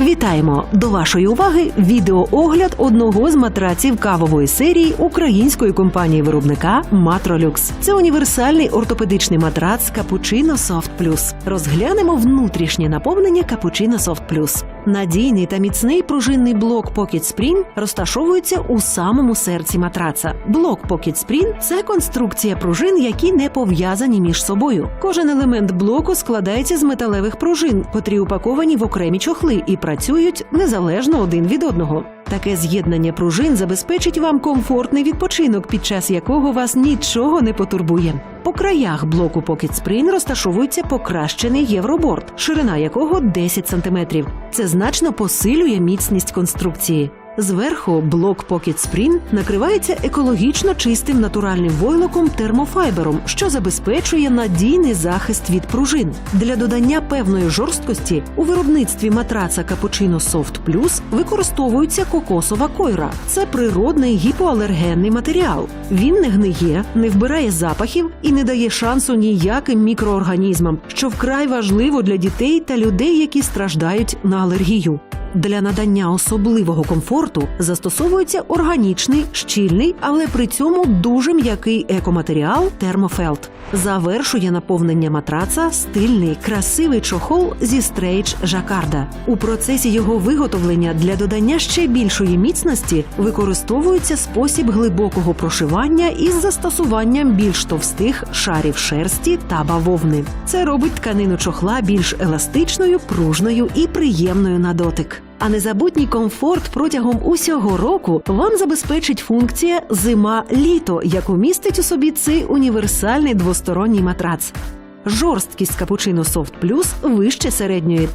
Вітаємо! До вашої уваги відеоогляд одного з матраців кавової серії української компанії виробника Матролюкс. Це універсальний ортопедичний матрац Капучино Софт Плюс. Розглянемо внутрішнє наповнення Капучино Софт Plus. Надійний та міцний пружинний блок Pocket Spring розташовується у самому серці матраца. Блок Pocket Spring – це конструкція пружин, які не пов'язані між собою. Кожен елемент блоку складається з металевих пружин, котрі упаковані в окремі чохли і працюють незалежно один від одного. Таке з'єднання пружин забезпечить вам комфортний відпочинок, під час якого вас нічого не потурбує. По краях блоку Pocket Spring розташовується покращений євроборд, ширина якого 10 см. Це значно посилює міцність конструкції. Зверху блок Pocket Spring накривається екологічно чистим натуральним войлоком термофайбером, що забезпечує надійний захист від пружин. Для додання певної жорсткості у виробництві матраца Cappuccino Soft Plus використовується кокосова койра. Це природний гіпоалергенний матеріал. Він не гниє, не вбирає запахів і не дає шансу ніяким мікроорганізмам, що вкрай важливо для дітей та людей, які страждають на алергію. Для надання особливого комфорту застосовується органічний, щільний, але при цьому дуже м'який екоматеріал термофелт. Завершує наповнення матраца стильний, красивий чохол зі стрейч жакарда. У процесі його виготовлення для додання ще більшої міцності використовується спосіб глибокого прошивання із застосуванням більш товстих шарів шерсті та бавовни. Це робить тканину чохла більш еластичною, пружною і приємною на дотик. А незабутній комфорт протягом усього року вам забезпечить функція зима-літо, яку містить у собі цей універсальний двосторонній матрац. Жорсткість капучино Soft Plus вище середньої.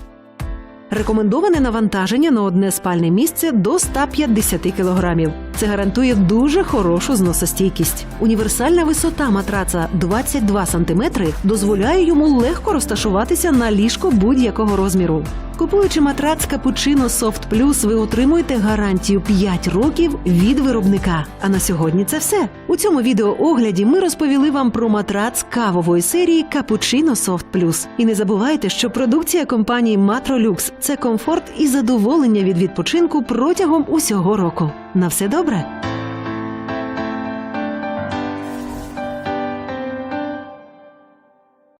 Рекомендоване навантаження на одне спальне місце до 150 кг. Це гарантує дуже хорошу зносостійкість. Універсальна висота матраца 22 см дозволяє йому легко розташуватися на ліжко будь-якого розміру. Купуючи матрац Cappuccino Soft Plus, ви отримуєте гарантію 5 років від виробника. А на сьогодні це все. У цьому відеоогляді ми розповіли вам про матрац кавової серії Cappuccino Soft Plus. І не забувайте, що продукція компанії Matrolux – це комфорт і задоволення від відпочинку протягом усього року. На все добре!